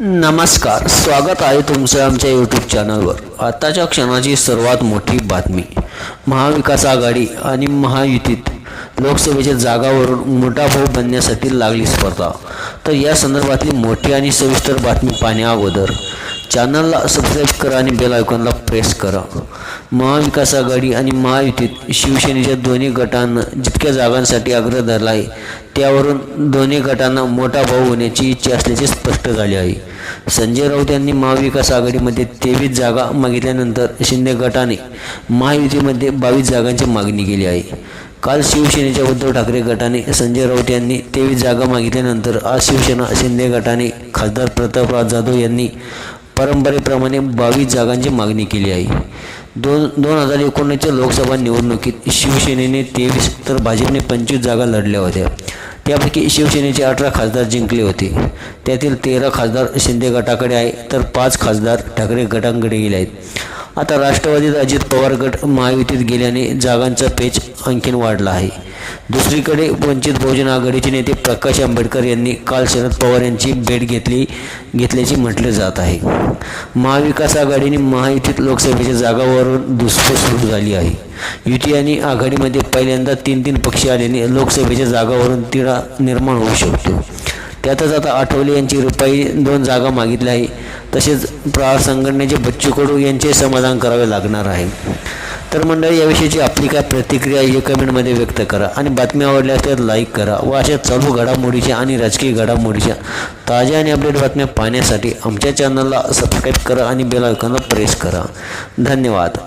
नमस्कार स्वागत आहे तुमचं आमच्या यूट्यूब चॅनलवर आताच्या क्षणाची सर्वात मोठी बातमी. महाविकास आघाडी आणि महायुतीत लोकसभेच्या जागावरून मोठा भाऊ बनण्यासाठी लागली स्पर्धा. तर या संदर्भातली मोठी आणि सविस्तर बातमी पाहण्या अगोदर चॅनलला सबस्क्राईब करा आणि बेल आयकॉनला प्रेस करा. महाविकास आघाडी आणि महायुतीत शिवसेनेच्या दोन्ही गटांना जितक्या जागांसाठी आग्रह धरला आहे त्यावरून दोन्ही गटांना मोठा भाऊ होण्याची इच्छा असल्याचे स्पष्ट झाले आहे. संजय राऊत यांनी महाविकास आघाडीमध्ये तेवीस जागा मागितल्यानंतर शिंदे गटाने महायुतीमध्ये बावीस जागांची मागणी केली आहे. काल शिवसेनेच्या उद्धव ठाकरे गटाने संजय राऊत यांनी तेवीस जागा मागितल्यानंतर आज शिवसेना शिंदे गटाने खासदार प्रतापराव जाधव यांनी परंपरेप्रमाणे बावीस जागांची मागणी केली आहे. दोन दोन हजार एकोणीसच्या लोकसभा निवडणुकीत शिवसेनेने तेवीस तर भाजपने पंचवीस जागा लढल्या होत्या. त्यापैकी शिवसेनेचे अठरा खासदार जिंकले होते. त्यातील तेरा खासदार शिंदे गटाकडे आहे तर पाच खासदार ठाकरे गटांकडे गेले आहेत. आता राष्ट्रवादीत अजित पवार गट महायुतीत गेल्याने जागांचा पेच आणखीन वाढला आहे. दुसरीकडे वंचित बहुजन आघाडीचे नेते प्रकाश आंबेडकर यांनी काल शरद पवार यांची भेट घेतली घेतल्याचे म्हटले जात आहे. महाविकास आघाडीने महायुतीत लोकसभेच्या जागावरून दुसरी सुरू झाली आहे. युती आणि आघाडीमध्ये पहिल्यांदा तीन तीन पक्ष आल्याने लोकसभेच्या जागावरून तिढा निर्माण होऊ शकतो. त्यातच आता आठवले यांची रुपाई दोन जागा मागितल्या आहे. तसेच प्रहार संघटनेचे बच्चू कडू यांचे समाधान करावे लागणार आहे. तर मंडळी याविषयीची आपली काय प्रतिक्रिया या कमेंटमध्ये व्यक्त करा आणि बातम्या आवडल्यास तर लाईक करा व अशा चालू घडामोडीच्या आणि राजकीय घडामोडीच्या ताज्या आणि अपडेट बातम्या पाहण्यासाठी आमच्या चॅनलला सबस्क्राईब करा आणि बेल आयकॉनला प्रेस करा. धन्यवाद.